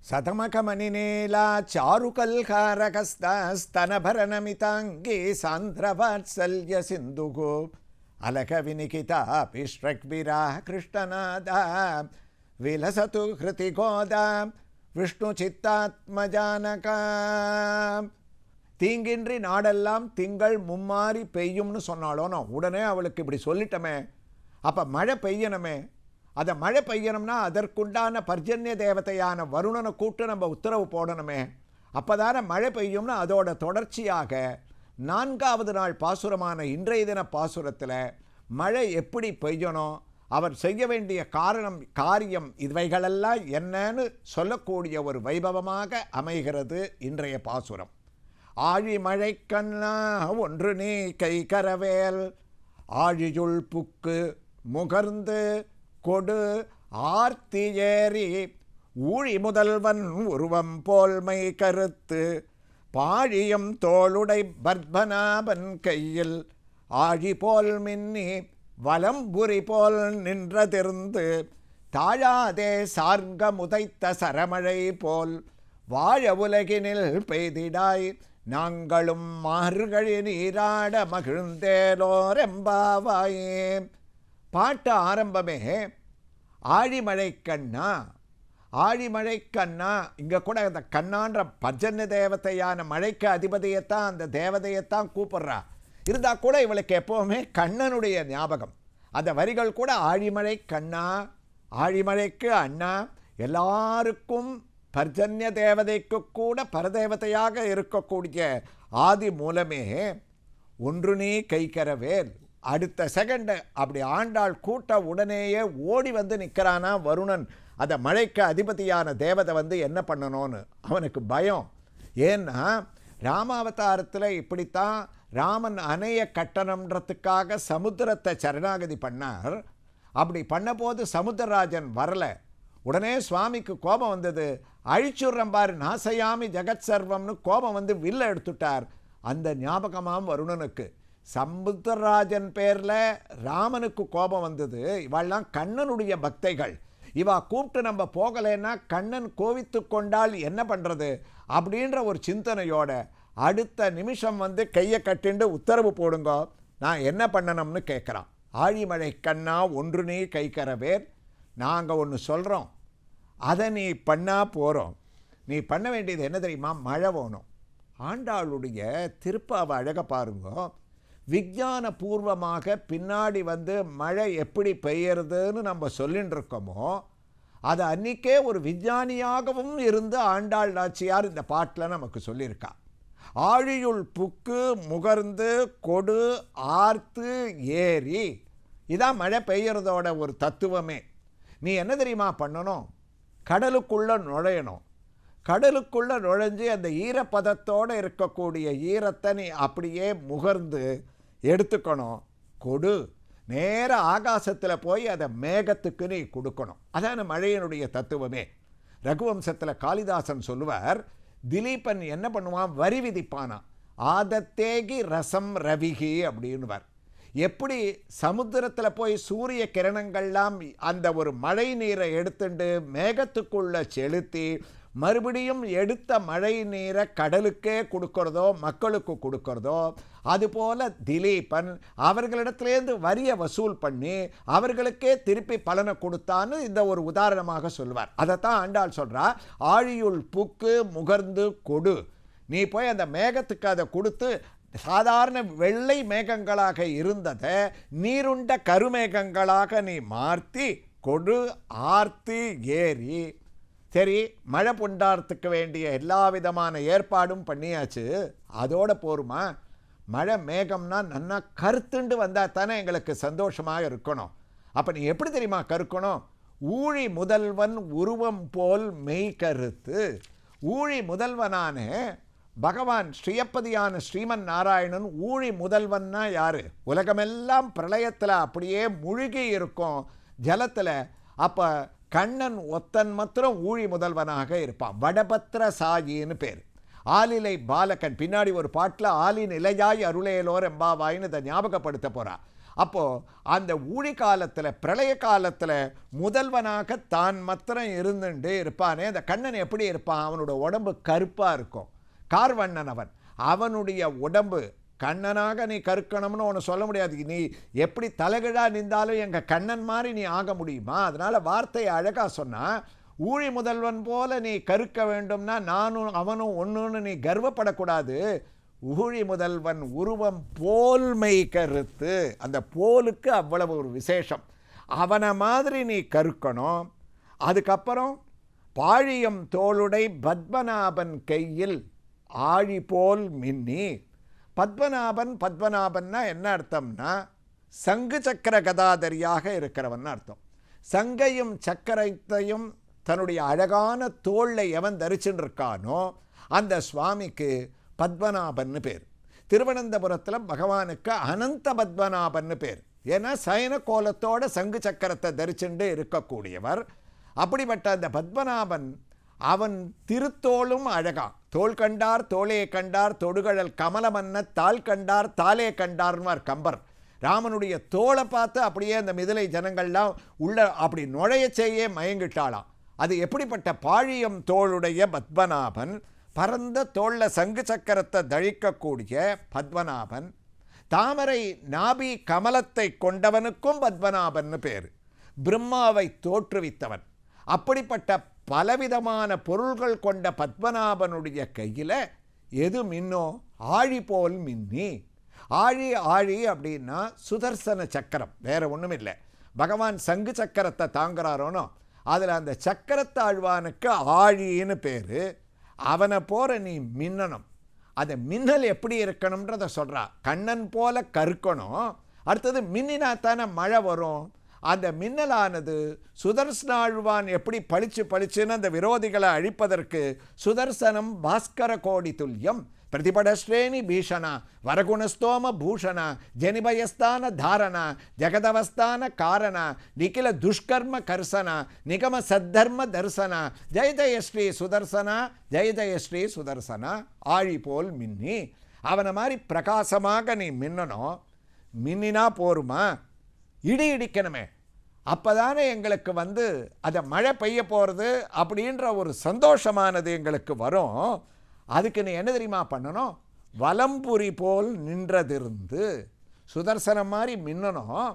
సతమకమణినేలా చారుకల్హారకస్తనభరణమితాంగీ సాంద్రవాత్సల్య సింధుగో అలక వినికితాపిష్రగ్విరా కృష్ణనాద విలసతు హృతి గోదా விஷ்ணு சித்தாத்மஜானகா தீங்கின்றி நாடெல்லாம் திங்கள் மும்மாறி பெய்யும்னு சொன்னாலோ நான் உடனே அவளுக்கு இப்படி சொல்லிட்டமே அப்போ மழை பெய்யணுமே. அதை மழை பெய்யணும்னா அதற்குண்டான பர்ஜன்ய தேவதையான வருணனை கூட்டு நம்ம உத்தரவு போடணுமே. அப்போதானே மழை பெய்யும்னா அதோட தொடர்ச்சியாக நான்காவது நாள் பாசுரமான இன்றைய தின பாசுரத்தில் மழை எப்படி பெய்யணும் அவர் செய்ய வேண்டிய காரணம் காரியம் இவைகளெல்லாம் என்னன்னு சொல்லக்கூடிய ஒரு வைபவமாக அமைகிறது இன்றைய பாசுரம். ஆழி மழைக்கண்ணா ஒன்று நீ கை கரவேல். ஆழியுள் புக்கு முகர்ந்து கொடு ஆர்த்தி ஏறி ஊழி முதல்வன் உருவம் போல்மை கருத்து. பாழியம் தோளுடை பத்மநாபன் கையில் ஆழி போல் மின்னி வலம்புரி போல் நின்றதிருந்து தாழாதே சார்க முதைத்த சரமழை போல் வாழ உலகினில் பெய்திடாய் நாங்களும் மார்கழி நீராட மகிழ்ந்தேலோரெம்பாவாயே. பாட்டு ஆரம்பமே ஆழிமழை கண்ணா ஆழிமழை கண்ணா இங்கே கூட அந்த கண்ணான்ற பஜன்ய தேவதையான மழைக்கு அதிபதியைத்தான் அந்த தேவதையைத்தான் கூப்பிடுறா. இருந்தால் கூட இவளுக்கு எப்போவுமே கண்ணனுடைய ஞாபகம். அந்த வரிகள் கூட ஆழிமழை கண்ணா ஆழிமழைக்கு அண்ணா எல்லாருக்கும் பர்ஜன்ய தேவதைக்கு கூட பரதேவதையாக இருக்கக்கூடிய ஆதி மூலமே ஒன்று நீ கைக்கரவேல் அடுத்த செகண்டு அப்படி ஆண்டாள் கூட்ட உடனேயே ஓடி வந்து நிற்கிறானா வருணன். அதை மழைக்கு அதிபதியான தேவதை வந்து என்ன பண்ணணும்னு? அவனுக்கு பயம். ஏன்னா ராமாவதாரத்தில் இப்படித்தான் ராமன் அணைய கட்டணம்ன்றதுக்காக சமுத்திரத்தை சரணாகதி பண்ணார். அப்படி பண்ணபோது சமுத்திரராஜன் வரல. உடனே சுவாமிக்கு கோபம் வந்தது. அழிச்சுடுறேன் பாரு நாசையாமி ஜெகத் சர்வம்னு கோபம் வந்து வில்ல எடுத்துட்டார். அந்த ஞாபகமாம் வருணனுக்கு. சமுத்திரராஜன் பேரில் ராமனுக்கு கோபம் வந்தது. இவெல்லாம் கண்ணனுடைய பக்தைகள். இவா கூப்பிட்டு நம்ம போகலைன்னா கண்ணன் கோவித்து கொண்டால் என்ன பண்ணுறது அப்படின்ற ஒரு சிந்தனையோட அடுத்த நிமிஷம் வந்து கையை கட்டிண்டு உத்தரவு போடுங்க. நான் என்ன பண்ணணும்னு கேட்குறான். ஆழிமழை கண்ணா ஒன்று நீ கை கரவேர். நாங்கள் ஒன்று சொல்கிறோம் அதை நீ பண்ணா போகிறோம் நீ பண்ண வேண்டியது என்ன தெரியுமா? மழை வேணும். ஆண்டாளுடைய திருப்பாவை அழக பாருங்க. விஞ்ஞான பூர்வமாக பின்னாடி வந்து மழை எப்படி பெய்யறதுன்னு நம்ம சொல்லின்னு இருக்கோமோ அது அன்றைக்கே ஒரு விஞ்ஞானியாகவும் இருந்து ஆண்டாள் நாச்சியார் இந்த பாட்டில் நமக்கு சொல்லியிருக்கா. ஆழியுள் புக்கு முகர்ந்து கொடு ஆர்த்து ஏறி. இதான் மழை பெய்யறதோட ஒரு தத்துவமே. நீ என்ன தெரியுமா பண்ணணும்? கடலுக்குள்ளே நுழையணும். கடலுக்குள்ளே நுழைஞ்சு அந்த ஈரப்பதத்தோடு இருக்கக்கூடிய ஈரத்தை நீ அப்படியே முகர்ந்து எடுத்துக்கணும். கொடு. நேர ஆகாசத்தில் போய் அதை மேகத்துக்கு நீ கொடுக்கணும். அதான மழையினுடைய தத்துவமே. ரகுவம்சத்தில் காளிதாசன் சொல்லுவார் திலீபன் என்ன பண்ணுவான்? வரி விதிப்பானா? ஆதத்தேகி ரசம் ரவிகி அப்படின்னுவார். எப்படி சமுத்திரத்தில் போய் சூரிய கிரணங்கள்லாம் அந்த ஒரு மழை நீரை எடுத்துட்டு மேகத்துக்குள்ளே செலுத்தி மறுபடியும் எடுத்த மழை நீரை கடலுக்கே கொடுக்கறதோ மக்களுக்கு கொடுக்கறதோ அதுபோல திலீபன் அவர்களிடத்துலேருந்து வரியை வசூல் பண்ணி அவர்களுக்கே திருப்பி பலனை கொடுத்தான்னு இந்த ஒரு உதாரணமாக சொல்வார். அதைத்தான் ஆண்டாள் சொல்கிறா ஆழியுள் புக்கு முகர்ந்து கொடு. நீ போய் அந்த மேகத்துக்கு அதை கொடுத்து சாதாரண வெள்ளை மேகங்களாக இருந்ததை நீருண்ட கருமேகங்களாக நீ மாற்றி கொடு ஆர்த்தி ஏறி. சரி மழை பொண்டாரத்துக்கு வேண்டிய எல்லா விதமான ஏற்பாடும் பண்ணியாச்சு. அதோட போருமா? மழை மேகம்னா நன்னா கருத்துண்டு வந்தால் தானே எங்களுக்கு சந்தோஷமாக இருக்கணும். அப்போ நீ எப்படி தெரியுமா கருக்கணும்? ஊழி முதல்வன் உருவம் போல் மெய் கருத்து. ஊழி முதல்வனான பகவான் ஸ்ரீயப்பதியான ஸ்ரீமன் நாராயணன் ஊழி முதல்வன்னா யார்? உலகமெல்லாம் பிரளயத்தில் அப்படியே முழுகி இருக்கும் ஜலத்தில். அப்போ கண்ணன் ஒத்தன் மாத்திரம் ஊழி முதல்வனாக இருப்பான். வடபத்திர சாயின்னு பேர். ஆலிலை பாலகன். பின்னாடி ஒரு பாட்டில் ஆலின் நிலையாய் அருளையலோர் எம்பாவாயின்னு இதை ஞாபகப்படுத்த போகிறாள் அப்போது அந்த ஊழி காலத்தில் பிரளய காலத்தில் முதல்வனாக தான் மாத்திரம் இருந்துட்டு இருப்பானே. அந்த கண்ணன் எப்படி இருப்பான்? அவனோட உடம்பு கருப்பாக இருக்கும். கார்வண்ணன் அவன். அவனுடைய உடம்பு கண்ணனாக நீ கருக்கணும்னு ஒன்று சொல்ல முடியாது. நீ எப்படி தலைகீழா நின்றாலும் எங்கள் கண்ணன் மாதிரி நீ ஆக முடியுமா? அதனால் வார்த்தையை அழகாக சொன்னால் ஊழி முதல்வன் போல நீ கருக்க வேண்டும்னா நானும் அவனும் ஒன்றுன்னு நீ கர்வப்படக்கூடாது. ஊழி முதல்வன் உருவம் போல்மை கருத்து. அந்த போலுக்கு அவ்வளவு ஒரு விசேஷம். அவனை மாதிரி நீ கருக்கணும். அதுக்கப்புறம் பாழியம் தோளுடை பத்மநாபன் கையில் ஆழி போல் மின்னி பத்மநாபன் பத்மநாபன்னா என்ன அர்த்தம்னா சங்கு சக்கர கதாதரியாக இருக்கிறவன் அர்த்தம். சங்கையும் சக்கரத்தையும் தன்னுடைய அழகான தோளில் எவன் தரிச்சுட்டு இருக்கானோ அந்த சுவாமிக்கு பத்மநாபன்னு பேர். திருவனந்தபுரத்தில் பகவானுக்கு அனந்த பத்மநாபன்னு பேர். ஏன்னா சயன கோலத்தோட சங்கு சக்கரத்தை தரிச்சுண்டு இருக்கக்கூடியவர். அப்படிப்பட்ட அந்த பத்மநாபன் அவன் திருத்தோளும் அழகா. தோல் கண்டார் தோளே கண்டார் தொடுகழல் கமலமன்ன தாள் கண்டார் தாலே கண்டார்ன்வார் கம்பர். ராமனுடைய தோளை பார்த்து அப்படியே அந்த மிதிலை ஜனங்கள்லாம் உள்ள அப்படி நுழைய செய்ய மயங்கிட்டாளாம். அது எப்படிப்பட்ட பாழியம் தோளுடைய பத்மநாபன் பரந்த தோளில் சங்கு சக்கரத்தை தழிக்கக்கூடிய பத்மநாபன் தாமரை நாபி கமலத்தை கொண்டவனுக்கும் பத்மநாபன்னு பேர். பிரம்மாவை தோற்றுவித்தவன். அப்படிப்பட்ட பலவிதமான பொருள்கள் கொண்ட பத்மநாபனுடைய கையில் எது மின்னோ ஆழி போல் மின்னி. ஆழி ஆழி அப்படின்னா சுதர்சன சக்கரம் வேற ஒன்றும் இல்லை பகவான் சங்கு சக்கரத்தை தாங்குறாரோனோ அதில் அந்த சக்கரத்தாழ்வானுக்கு ஆழின்னு பேர். அவனை போகிற நீ மின்னணும். அந்த மின்னல் எப்படி இருக்கணும்ன்றத சொல்கிறா கண்ணன் போல கருக்கணும். அடுத்தது மின்னினா தானே மழை வரும். அந்த மின்னலானது சுதர்சனாழ்வான் எப்படி பளிச்சு பளிச்சுன்னு அந்த விரோதிகளை அழிப்பதற்கு சுதர்சனம் பாஸ்கர கோடி துல்லியம் பிரதிபடஸ்ரேணி பீஷண வரகுணஸ்தோம பூஷண ஜனிபயஸ்தான தாரண ஜெகதவஸ்தான காரண நிகில துஷ்கர்ம கர்சன நிகம சத்தர்ம தர்சன ஜெய ஜெய ஸ்ரீ சுதர்சன ஜெய ஜெய ஸ்ரீ சுதர்சன ஆழி போல் மின்னி. அவனை மாதிரி பிரகாசமாக நீ மின்னணும். மின்னினா போருமா? இடி இடிக்கணுமே. அப்போ தானே எங்களுக்கு வந்து அதை மழை பெய்ய போகிறது அப்படின்ற ஒரு சந்தோஷமானது எங்களுக்கு வரும். அதுக்கு நீ என்ன தெரியுமா பண்ணணும்? வலம்புரி போல் நின்றதிருந்து சுதர்சனம் மாதிரி மின்னணும்.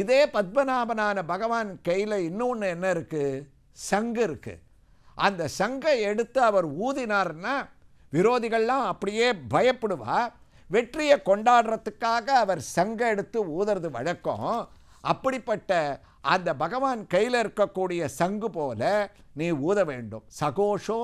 இதே பத்மநாபனான பகவான் கையில் இன்னொன்று என்ன இருக்குது சங்கு இருக்குது அந்த சங்கை எடுத்து அவர் ஊதினார்னா விரோதிகள்லாம் அப்படியே பயப்படுவா. வெற்றியை கொண்டாடுறதுக்காக அவர் சங்கை எடுத்து ஊதுறது வழக்கம். அப்படிப்பட்ட அந்த பகவான் கையில் இருக்கக்கூடிய சங்கு போல நீ ஊத வேண்டும். சகோஷோ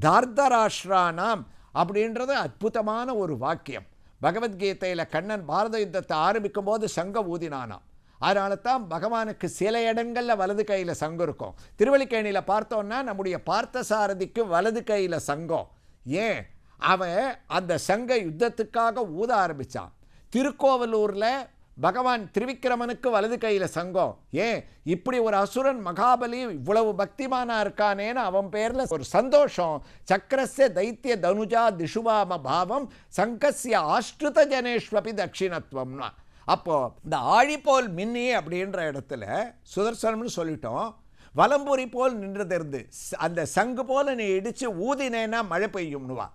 தார்தராஷ்டிரானாம் அப்படின்றது அற்புதமான ஒரு வாக்கியம். பகவத்கீதையில் கண்ணன் பாரத யுத்தத்தை ஆரம்பிக்கும் போது சங்க ஊதினானாம். அதனால தான் பகவானுக்கு சில இடங்களில் வலது கையில் சங்கம் இருக்கும். திருவள்ளிக்கேணியில் பார்த்தோன்னா நம்முடைய பார்த்தசாரதிக்கு வலது கையில் சங்கம். ஏன்? அவன் அந்த சங்க யுத்தத்துக்காக ஊத ஆரம்பித்தான் திருக்கோவலூரில் பகவான் திருவிக்கிரமனுக்கு வலது கையில் சங்கம். ஏன்? இப்படி ஒரு அசுரன் மகாபலி இவ்வளவு பக்திமானா இருக்கானேன்னு அவன் பேரில் ஒரு சந்தோஷம். சக்கரஸ்ய தைத்திய தனுஜா திஷுவாம பாவம் சங்கஸ்ய ஆஷ்டுத ஜனேஷ்வபி தட்சிணத்துவம்னா. அப்போது இந்த ஆழிப்போல் மின்னி அப்படின்ற இடத்துல சுதர்சனம்னு சொல்லிட்டோம். வலம்புரி போல் நின்றதிருந்து அந்த சங்கு போல் நீ இடித்து ஊதினேன்னா மழை பெய்யும்னுவா.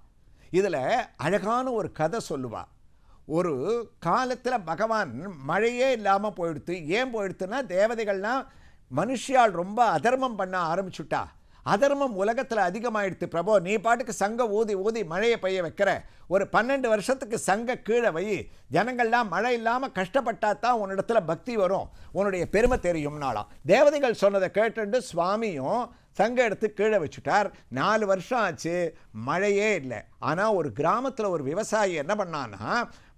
இதில் அழகான ஒரு கதை சொல்லுவா. ஒரு காலத்தில் பகவான் மழையே இல்லாமல் போயிடுத்து ஏன் போயிடுத்துன்னா தேவதைகள்லாம் மனுஷியால் ரொம்ப அதர்மம் பண்ண ஆரம்பிச்சுட்டா. அதர்மம் உலகத்தில் அதிகமாயிடுத்து. பிரபோ நீ பாட்டுக்கு சங்க ஊதி ஊதி மழையை பெய்ய வைக்கிற. ஒரு பன்னெண்டு வருஷத்துக்கு சங்க கீழே வை. ஜனங்கள்லாம் மழை இல்லாமல் கஷ்டப்பட்டா தான் உன்னிடத்துல பக்தி வரும். உன்னுடைய பெருமை தெரியும்னாலாம் தேவதைகள் சொன்னதை கேட்டுட்டு சுவாமியும் சங்க எடுத்து கீழே வச்சுட்டார். நாலு வருஷம் ஆச்சு மழையே இல்லை. ஆனால் ஒரு கிராமத்தில் ஒரு விவசாயி என்ன பண்ணான்னா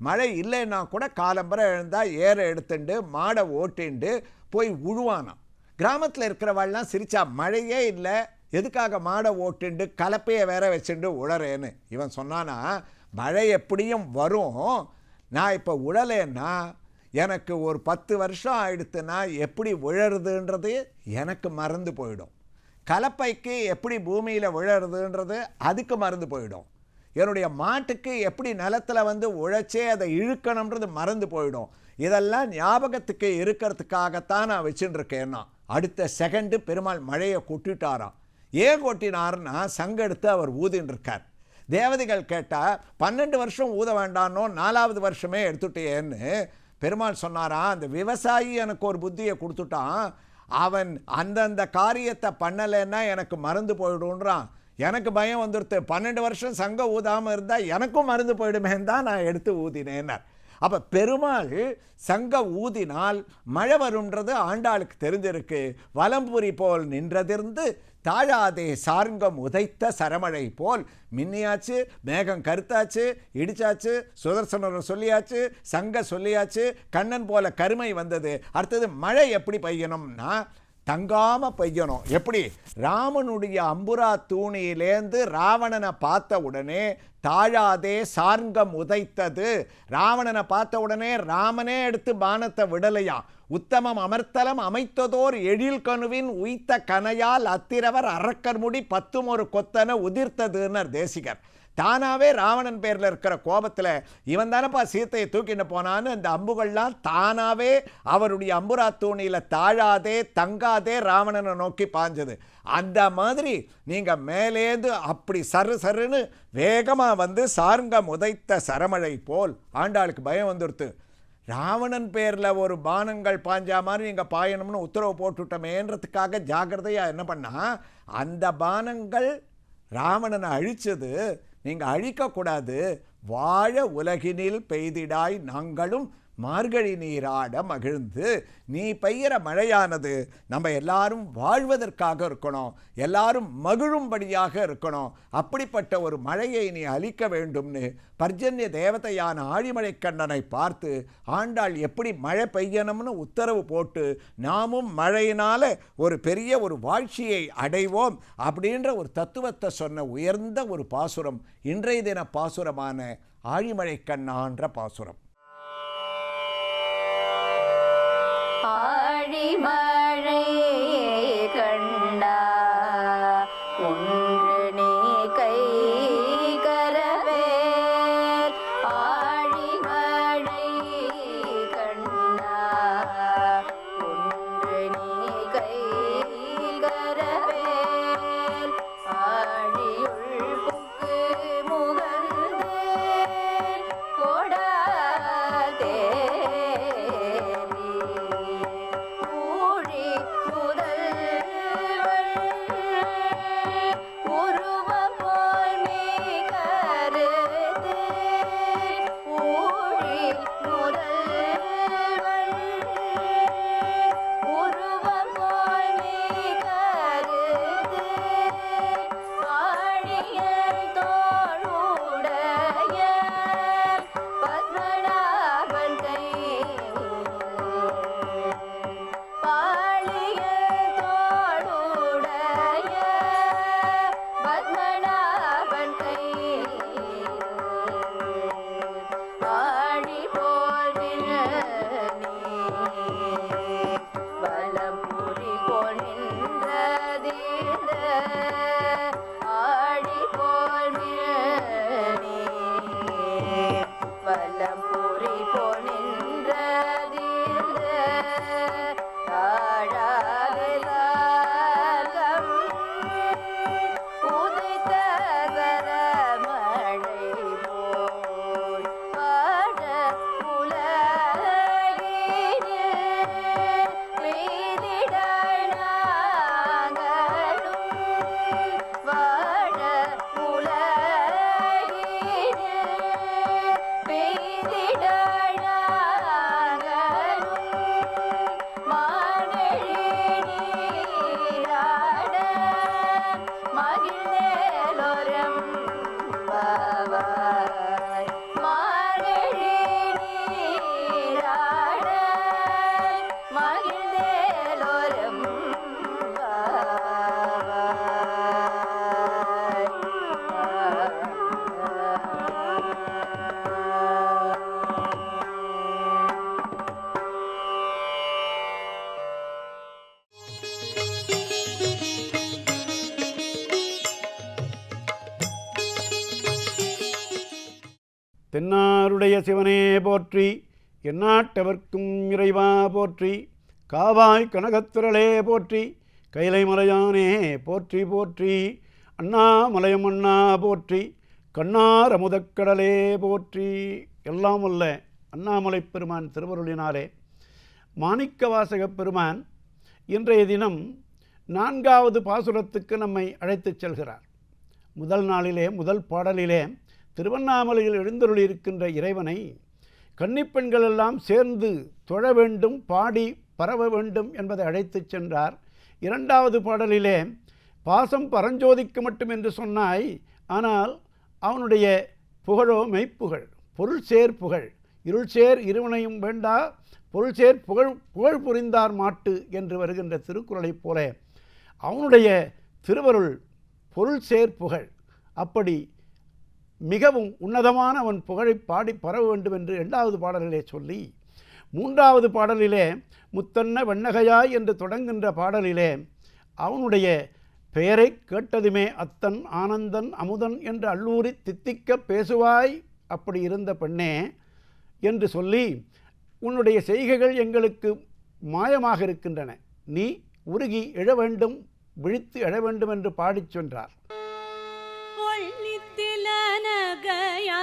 மழை இல்லைன்னா கூட காலம்பரை எழுந்தால் ஏற எடுத்துண்டு மாடை ஓட்டிண்டு போய் உழுவானாம். கிராமத்தில் இருக்கிறவாள்லாம் சிரிச்சா மழையே இல்லை எதுக்காக மாடை ஓட்டுண்டு கலப்பையை வேற வச்சுட்டு உழறேன்னு? இவன் சொன்னானா மழை எப்படியும் வரும். நான் இப்போ உழலேன்னா எனக்கு ஒரு பத்து வருஷம் ஆயிடுத்துன்னா எப்படி விழறதுன்றது எனக்கு மறந்து போயிடும். கலப்பைக்கு எப்படி பூமியில் விழறதுன்றது அதுக்கு மறந்து போயிடும். என்னுடைய மாட்டுக்கு எப்படி நிலத்தில் வந்து உழைச்சே அதை இழுக்கணுன்றது மறந்து போயிடும். இதெல்லாம் ஞாபகத்துக்கு இருக்கிறதுக்காகத்தான் நான் வச்சுட்டுருக்கேன்னா அடுத்த செகண்டு பெருமாள் மழையை கொட்டிட்டாராம். ஏன் கொட்டினார்னா சங்கெடுத்து அவர் ஊதின்னு இருக்கார் தேவதைகள் கேட்டால் பன்னெண்டு வருஷம் ஊத வேண்டானோ நாலாவது வருஷமே எடுத்துட்டேன்னு பெருமாள் சொன்னாராம் அந்த விவசாயி எனக்கு ஒரு புத்தியை கொடுத்துட்டான் அவன் அந்தந்த காரியத்தை பண்ணலைன்னா எனக்கு மறந்து போயிடுன்றான் எனக்கு பயம் வந்துடுத்து பன்னெண்டு வருஷம் சங்கம் ஊதாமல் இருந்தால் எனக்கும் மறந்து போயிடுமேன்னு தான் நான் எடுத்து ஊதினேன்னார். அப்போ பெருமாள் சங்க ஊதினால் மழை வரும்ன்றது ஆண்டாளுக்கு தெரிஞ்சிருக்கு. வலம்புரி போல் நின்றதிருந்து தாழாதே சார்ங்கம் உதைத்த சரமழை போல். மின்னியாச்சு மேகம் கருத்தாச்சு இடிச்சாச்சு சுதர்சனர் சொல்லியாச்சு சங்க சொல்லியாச்சு கண்ணன் போல கருமை வந்தது. அடுத்தது மழை எப்படி பெய்யணும்னா தங்காமல் பெய்யணும். எப்படி? ராமனுடைய அம்புரா தூணியிலேந்து ராவணனை பார்த்த உடனே தாழாதே சார்ங்கம் உதைத்தது. ராவணனை பார்த்த உடனே ராமனே எடுத்து பானத்தை விடலையா? உத்தமம் அமர்த்தலம் அமைத்ததோர் எழில் கணுவின் உய்த்த கனையால் அத்திரவர் அரக்கர் முடி பத்தும் ஒரு கொத்தனை உதிர்த்ததுன்னர் தேசிகர். தானாவே ராவணன் பேரில் இருக்கிற கோபத்தில் இவன் தானப்பா சீத்தையை தூக்கிட்டு போனான்னு அந்த அம்புகள்லாம் தானாகவே அவருடைய அம்புரா தூணியில் தாழாதே தங்காதே ராவணனை நோக்கி பாஞ்சது. அந்த மாதிரி நீங்கள் மேலேந்து அப்படி சரு சருன்னு வேகமாக வந்து சார்ங்க உதைத்த சரமழை போல் ஆண்டாளுக்கு பயம் வந்துடுத்து ராவணன் பேரில் ஒரு பானங்கள் பாஞ்சா மாதிரி நீங்கள் பாயணும்னு உத்தரவு போட்டுட்டோமேன்றதுக்காக ஜாக்கிரதையாக என்ன பண்ணால் அந்த பானங்கள் ராவணனை அழித்தது நீங்கள் அழிக்கக்கூடாது. வாழ உலகினில் பெய்திடாய் நாங்களும் மார்கழி நீராட மகிழ்ந்து நீ பெய்கிற மழையானது நம்ம எல்லாரும் வாழ்வதற்காக இருக்கணும் எல்லாரும் மகிழும்படியாக இருக்கணும். அப்படிப்பட்ட ஒரு மழையை நீ அளிக்க வேண்டும்னு பர்ஜன்ய தேவதையான ஆழிமலை கண்ணனை பார்த்து ஆண்டாள் எப்படி மழை பெய்யணும்னு உத்தரவு போட்டு நாமும் மழையினால ஒரு பெரிய ஒரு வாழ்ச்சியை அடைவோம் அப்படின்ற ஒரு தத்துவத்தை சொன்ன உயர்ந்த ஒரு பாசுரம் இன்றைய தின பாசுரமான ஆழிமழை கண்ணான்ற பாசுரம். ஆழிமழை போற்றி எந்நாட்டவர்க்கும் இறைவா போற்றி காவாய் கனகத்திரளே போற்றி கைலை மலையானே போற்றி போற்றி அண்ணாமலையம் அண்ணா போற்றி கண்ணார் அமுதக்கடலே போற்றி. எல்லாம் அல்ல அண்ணாமலை பெருமான் திருவருளினாலே. மாணிக்கவாசகப் பெருமான் இன்றைய தினம் நான்காவது பாசுரத்துக்கு நம்மை அழைத்துச் செல்கிறார். முதல் நாளிலே முதல் பாடலிலே திருவண்ணாமலையில் எழுந்தருளியிருக்கின்ற இறைவனை கன்னிப்பெண்கள் எல்லாம் சேர்ந்து தொழ வேண்டும் பாடி பரவ வேண்டும் என்பதை அழைத்துச் சென்றார். இரண்டாவது பாடலிலே பாசம் பரஞ்சோதிக்கு மட்டும் என்று சொன்னாய் ஆனால் அவனுடைய புகழோ மெய்ப்புகழ் பொருள் சேர் புகழ். இருள் சேர் இருவனையும் வேண்டா பொருள் சேர் புகழ் புகழ் புரிந்தார் மாட்டு என்று வருகின்ற திருக்குறளைப் போல அவனுடைய திருவருள் பொருள் சேர் புகழ். அப்படி மிகவும் உன்னதமான அவன் புகழை பாடி பரவ வேண்டும் என்று இரண்டாவது பாடலிலே சொல்லி மூன்றாவது பாடலிலே முத்தன்ன வெண்ணகையாய் என்று தொடங்குகின்ற பாடலிலே அவனுடைய பெயரை கேட்டதுமே அத்தன் ஆனந்தன் அமுதன் என்று அள்ளூரி தித்திக்க பேசுவாய் அப்படி இருந்த பெண்ணே என்று சொல்லி உன்னுடைய செய்கைகள் எங்களுக்கு மாயமாக இருக்கின்றன. நீ உருகி எழ வேண்டும் விழித்து எழ வேண்டும் என்று பாடிச் சென்றார். ನನಗಯಾ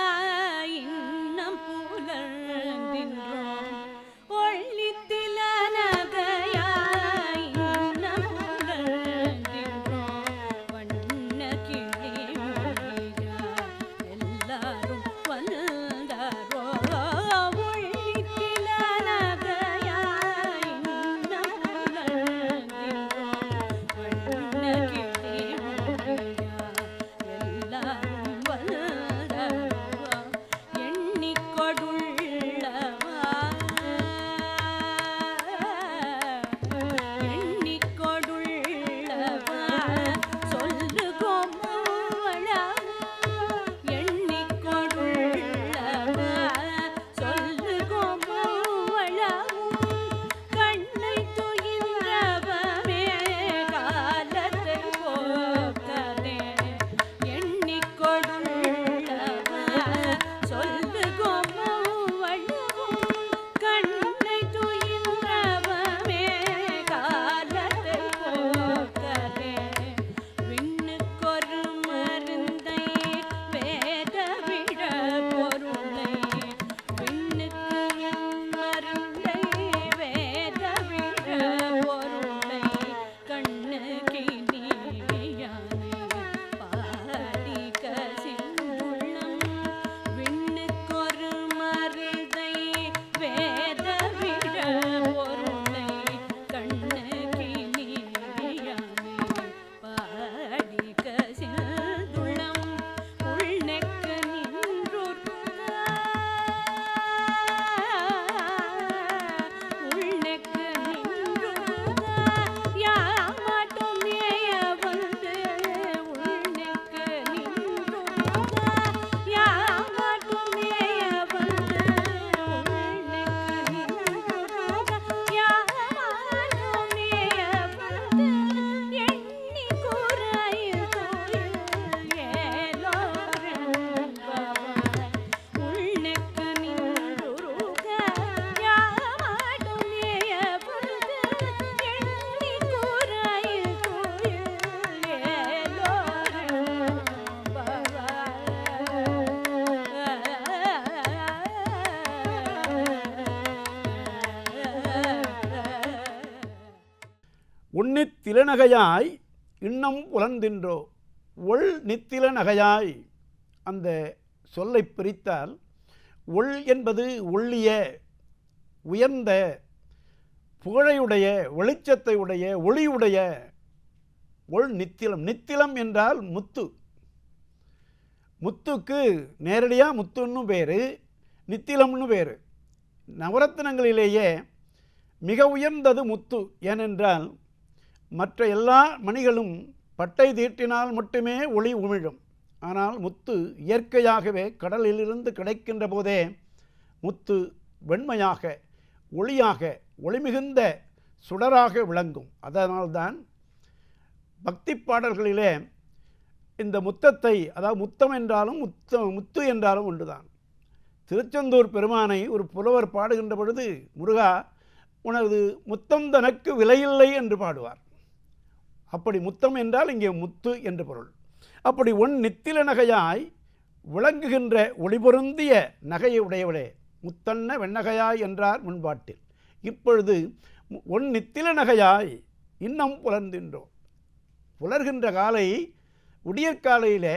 நித்திலநகையாய் திலநகையாய் இன்னம் புலந்தின்றோ ஒள் நித்தில நகையாய் அந்த சொல்லை பிரித்தால் ஒள் என்பது ஒள்ளிய உயர்ந்த புகழையுடைய வெளிச்சத்தை உடைய ஒளியுடைய ஒள் நித்திலம். நித்திலம் என்றால் முத்து. முத்துக்கு நேரடியாக முத்துன்னு பேர் நித்திலம்னு பேர். நவரத்தினங்களிலேயே மிக உயர்ந்தது முத்து. ஏனென்றால் மற்ற எல்லா மணிகளும் பட்டை தீட்டினால் மட்டுமே ஒளி உமிழும். ஆனால் முத்து இயற்கையாகவே கடலிலிருந்து கிடைக்கின்ற போதே முத்து வெண்மையாக ஒளியாக ஒளிமிகுந்த சுடராக விளங்கும். அதனால்தான் பக்தி பாடல்களிலே இந்த முத்தத்தை அதாவது முத்தம் என்றாலும் முத்த முத்து என்றாலும் ஒன்றுதான். திருச்செந்தூர் பெருமானை ஒரு புலவர் பாடுகின்ற பொழுது முருகா உனது முத்தம் தனக்கு விலையில்லை என்று பாடுவார். அப்படி முத்தம் என்றால் இங்கே முத்து என்று பொருள். அப்படி ஒன் நித்தில நகையாய் விளங்குகின்ற ஒளிபொருந்திய நகையை உடையவளே முத்தன்ன வெண்ணகையாய் என்றார் முன்பாட்டில். இப்பொழுது உன் ஒன் நித்தில நகையாய் இன்னம் புலர்ந்தின்றோம் புலர்கின்ற காலை விடியற்காலையிலே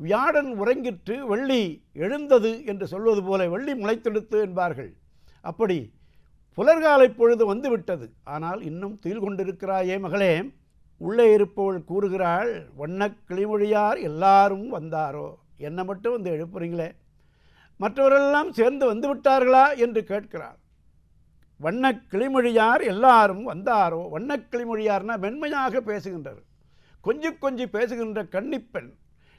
வியாழன் உறங்கிற்று வெள்ளி எழுந்தது என்று சொல்வது போல வெள்ளி முளைத்தெடுத்து என்பார்கள். அப்படி புலர்காலை பொழுது வந்துவிட்டது. ஆனால் இன்னும் துயில் கொண்டிருக்கிறாயே மகளே உள்ளே இருப்பவள் கூறுகிறாள் வண்ண கிளிமொழியார் எல்லாரும் வந்தாரோ? என்னை மட்டும் வந்து எழுப்புறீங்களே? மற்றவரெல்லாம் சேர்ந்து வந்து விட்டார்களா? என்று கேட்கிறாள். வண்ண கிளிமொழியார் எல்லாரும் வந்தாரோ? வண்ண கிளிமொழியார்னா மென்மையாக பேசுகின்றார் கொஞ்சி கொஞ்சி பேசுகின்ற கன்னிப்பெண்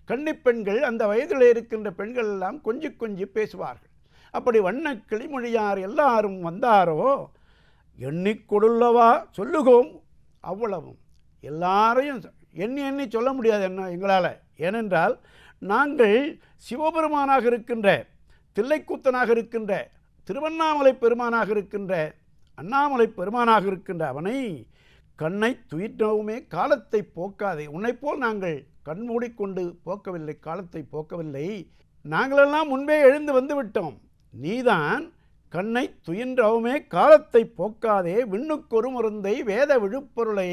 கன்னிப்பெண்கள் அந்த வயதில் இருக்கின்ற பெண்கள் எல்லாம் கொஞ்சி கொஞ்சி பேசுவார்கள். அப்படி வண்ண கிளிமொழியார் எல்லாரும் வந்தாரோ? எண்ணிக்கொடுள்ளவா சொல்லுகோம் அவ்வளவும். எல்லாரையும் எண்ணி எண்ணி சொல்ல முடியாது என்ன எங்களால். ஏனென்றால் நாங்கள் சிவபெருமானாக இருக்கின்ற தில்லைக்கூத்தனாக இருக்கின்ற திருவண்ணாமலை பெருமானாக இருக்கின்ற அண்ணாமலை பெருமானாக இருக்கின்ற அவனை கண்ணை துயிற்றவுமே காலத்தை போக்காதே. உன்னைப் போல் நாங்கள் கண் மூடிக்கொண்டு போக்கவில்லை காலத்தை போக்கவில்லை. நாங்களெல்லாம் முன்பே எழுந்து வந்து விட்டோம். நீதான் கண்ணை துயின்றவுமே காலத்தை போக்காதே. விண்ணுக்கொரு மருந்தை வேத விழுப்பொருளை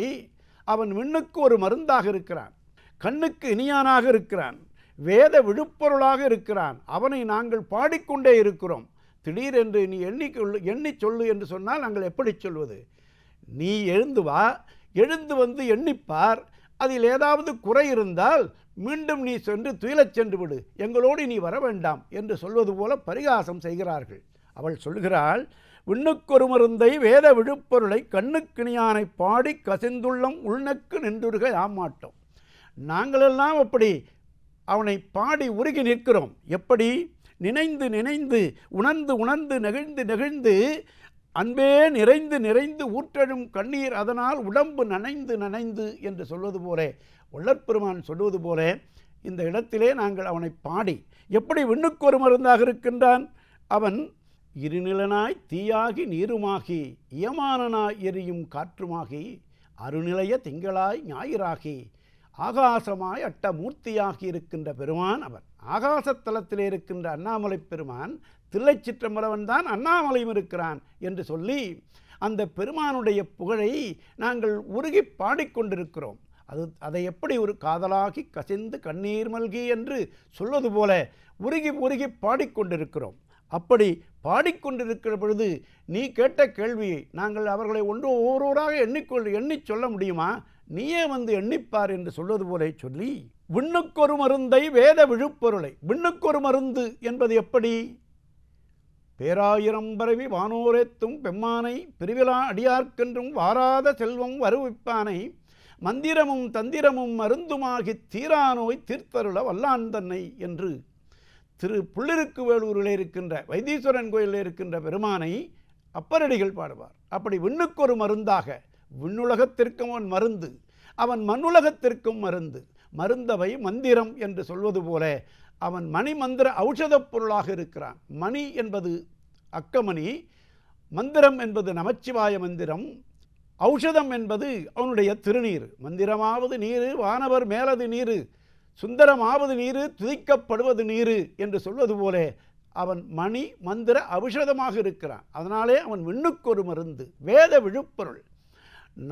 அவன் விண்ணுக்கு ஒரு மருந்தாக இருக்கிறான். கண்ணுக்கு இனியானாக இருக்கிறான். வேத விழுப்பொருளாக இருக்கிறான். அவனை நாங்கள் பாடிக்கொண்டே இருக்கிறோம். திடீரென்று நீ எண்ணி கொள்ளு எண்ணி சொல்லு என்று சொன்னால் நாங்கள் எப்படி சொல்வது? நீ எழுந்து வா. எழுந்து வந்து எண்ணிப்பார் அதில் ஏதாவது குறை இருந்தால் மீண்டும் நீ சென்று துயிலச் சென்று விடு. எங்களோடு நீ வர வேண்டாம் என்று சொல்வது போல பரிகாசம் செய்கிறார்கள். அவள் சொல்கிறாள் விண்ணுக்கொரு மருந்தை வேத விழுப்பொருளை கண்ணுக்கிணியானை பாடி கசிந்துள்ளம் உள்நக்கு நின்றுருக ஆமாட்டோம் நாங்களெல்லாம் அப்படி அவனை பாடி உருகி நிற்கிறோம். எப்படி? நினைந்து நினைந்து உணர்ந்து உணர்ந்து நெகிழ்ந்து நெகிழ்ந்து அன்பே நிறைந்து நிறைந்து ஊற்றழும் கண்ணீர் அதனால் உடம்பு நனைந்து நனைந்து என்று சொல்வது போல வள்ளற்பெருமான் சொல்வது போல இந்த இடத்திலே நாங்கள் அவனை பாடி எப்படி விண்ணுக்கொரு மருந்தாக இருக்கின்றான்? அவன் இருநிலனாய் தீயாகி நீருமாகி இயமானனாய் எரியும் காற்றுமாகி அருநிலைய திங்களாய் ஞாயிறாகி ஆகாசமாய் அட்ட மூர்த்தியாகி இருக்கின்ற பெருமான் அவர். ஆகாசத்தலத்திலே இருக்கின்ற அண்ணாமலை பெருமான் தில்லைச்சிற்றம்பலவன் தான் அண்ணாமலையும் இருக்கிறான் என்று சொல்லி அந்த பெருமானுடைய புகழை நாங்கள் உருகி பாடிக்கொண்டிருக்கிறோம் அது அதை எப்படி ஒரு காதலாகி கசிந்து கண்ணீர் மல்கி என்று சொல்வது போல உருகி உருகி பாடிக்கொண்டிருக்கிறோம் அப்படி பாடிக்கொண்டிருக்கிற பொழுது நீ கேட்ட கேள்வியை நாங்கள் அவர்களை ஒன்று ஒவ்வொருவராக எண்ணிக்கொள் எண்ணிச் சொல்ல முடியுமா? நீயே வந்து எண்ணிப்பார் என்று சொல்வது போல சொல்லி விண்ணுக்கொரு மருந்தை வேத விழுப்பொருளை விண்ணுக்கொரு மருந்து என்பது எப்படி? பேராயிரம் பரவி வானோரேத்தும் பெம்மானை பிரிவிழா அடியார்க்கென்றும் வாராத செல்வம் வருவிப்பானை மந்திரமும் தந்திரமும் மருந்துமாகித் தீரா நோய் தீர்த்தருள வல்லான் தன்னை என்று திரு புள்ளிருக்கு வேலூரில் இருக்கின்ற வைத்தீஸ்வரன் கோயிலில் இருக்கின்ற பெருமானை அப்பரடிகள் பாடுவார். அப்படி விண்ணுக்கொரு மருந்தாக விண்ணுலகத்திற்கும் அவன் மருந்து அவன் மண்ணுலகத்திற்கும் மருந்து மருந்தவை மந்திரம் என்று சொல்வது போல அவன் மணி மந்திர ஔஷதப் பொருளாக இருக்கிறான். மணி என்பது அக்கமணி மந்திரம் என்பது நமச்சிவாய மந்திரம் ஔஷதம் என்பது அவனுடைய திருநீர். மந்திரமாவது நீரு வானவர் மேலது நீர் சுந்தரமாவது நீரு துதிக்கப்படுவது நீரு என்று சொல்வது போல அவன் மணி மந்திர அபிஷதமாக இருக்கிறான். அதனாலே அவன் விண்ணுக்கொரு மருந்து வேத விழுப்பொருள்.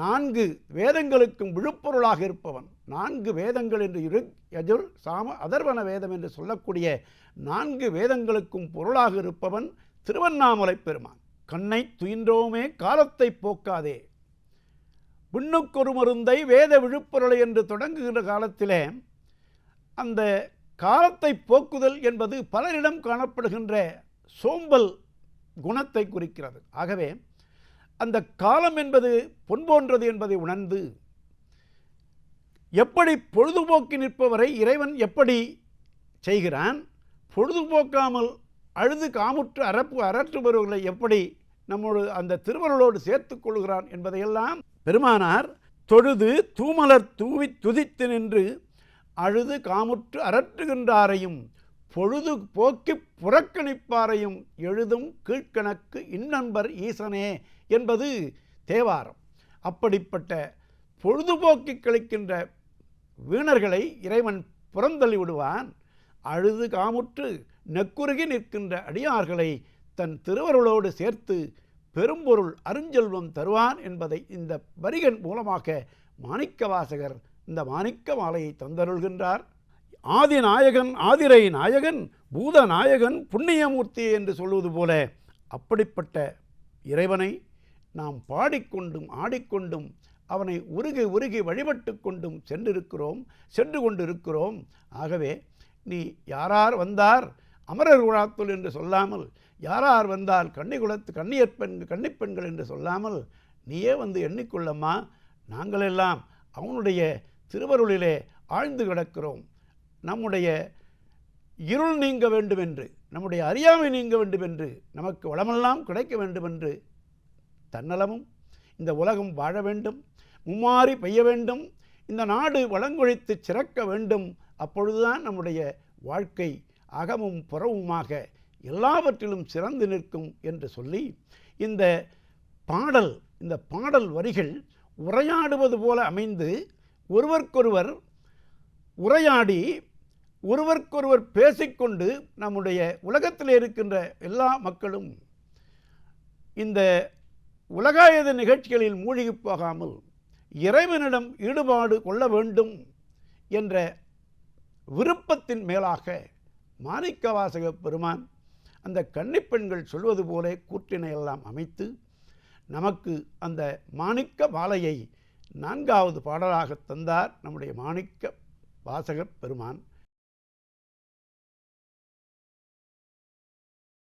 நான்கு வேதங்களுக்கும் விழுப்பொருளாக இருப்பவன். நான்கு வேதங்கள் என்று இரு யஜுர் சாம அதர்வன வேதம் என்று சொல்லக்கூடிய நான்கு வேதங்களுக்கும் பொருளாக இருப்பவன் திருவண்ணாமலை பெருமான். கண்ணை துயின்றோமே காலத்தை போக்காதே. விண்ணுக்கொரு மருந்தை வேத விழுப்பொருளை என்று தொடங்குகின்ற காலத்திலே அந்த காலத்தை போக்குதல் என்பது பலரிடம் காணப்படுகின்ற சோம்பல் குணத்தை குறிக்கிறது. ஆகவே அந்த காலம் என்பது பொன் போன்றது என்பதை உணர்ந்து எப்படி பொழுதுபோக்கி நிற்பவரை இறைவன் எப்படி செய்கிறான் பொழுதுபோக்காமல் அழுது காமுற்று அரப்பு அரற்றுபவர்களை எப்படி நம்மோடு அந்த திருவருளோடு சேர்த்துக் கொள்கிறான் என்பதையெல்லாம் பெருமானார் தொழுது தூமலர் தூவி துதித்து நின்று அழுது காமுற்று அரற்றுகின்றாரையும் பொழுது போக்கி புறக்கணிப்பாரையும் எழுதும் கீழ்க்கணக்கு இன்னன்பர் ஈசனே என்பது தேவாரம். அப்படிப்பட்ட பொழுதுபோக்கி கழிக்கின்ற வீணர்களை இறைவன் புறந்தள்ளி விடுவான். அழுது காமுற்று நெக்குருகி நிற்கின்ற அடியார்களை தன் திருவருளோடு சேர்த்து பெரும்பொருள் அருஞ்செல்வம் தருவான் என்பதை இந்த வரிகன் மூலமாக மாணிக்கவாசகர் இந்த மாணிக்க மாலையை தந்தருள்கின்றார். ஆதி நாயகன் ஆதிரை நாயகன் பூத நாயகன் புண்ணியமூர்த்தி என்று சொல்வது போல அப்படிப்பட்ட இறைவனை நாம் பாடிக்கொண்டும் ஆடிக்கொண்டும் அவனை உருகி உருகி வழிபட்டு கொண்டும் சென்றிருக்கிறோம் சென்று கொண்டிருக்கிறோம். ஆகவே நீ யாரார் வந்தார்? அமரர் குழாத்துள் என்று சொல்லாமல் யாரார் வந்தால் கன்னிகுலத்து கன்னியற் கண்ணியற்பெண் கன்னிப்பெண்கள் என்று சொல்லாமல் நீயே வந்து எண்ணிக்கொள்ளம்மா. நாங்களெல்லாம் அவனுடைய திருவருளிலே ஆழ்ந்து கிடக்கிறோம். நம்முடைய இருள் நீங்க வேண்டும் என்று நம்முடைய அறியாமை நீங்க வேண்டும் என்று நமக்கு வளமெல்லாம் கிடைக்க வேண்டும் என்று தன்னலமும் இந்த உலகம் வாழ வேண்டும் மும்மாறி பெய்ய வேண்டும் இந்த நாடு வளங்கொழித்து சிறக்க வேண்டும் அப்பொழுதுதான் நம்முடைய வாழ்க்கை அகமும் புறவுமாக எல்லாவற்றிலும் சிறந்து நிற்கும் என்று சொல்லி இந்த பாடல் இந்த பாடல் வரிகள் உரையாடுவது போல அமைந்து ஒருவருக்கொருவர் உரையாடி ஒருவருக்கொருவர் பேசிக்கொண்டு நம்முடைய உலகத்தில் இருக்கின்ற எல்லா மக்களும் இந்த உலகாயத நிகழ்ச்சிகளில் மூழ்கி போகாமல் இறைவனிடம் ஈடுபாடு கொள்ள வேண்டும் என்ற விருப்பத்தின் மேலாக மாணிக்கவாசக பெருமான் அந்த கன்னிப்பெண்கள் சொல்வது போல கூற்றினை எல்லாம் அமைத்து நமக்கு அந்த மாணிக்க வாழையை நான்காவது பாடலாக தந்தார் நம்முடைய மாணிக்க வாசகர் பெருமான்.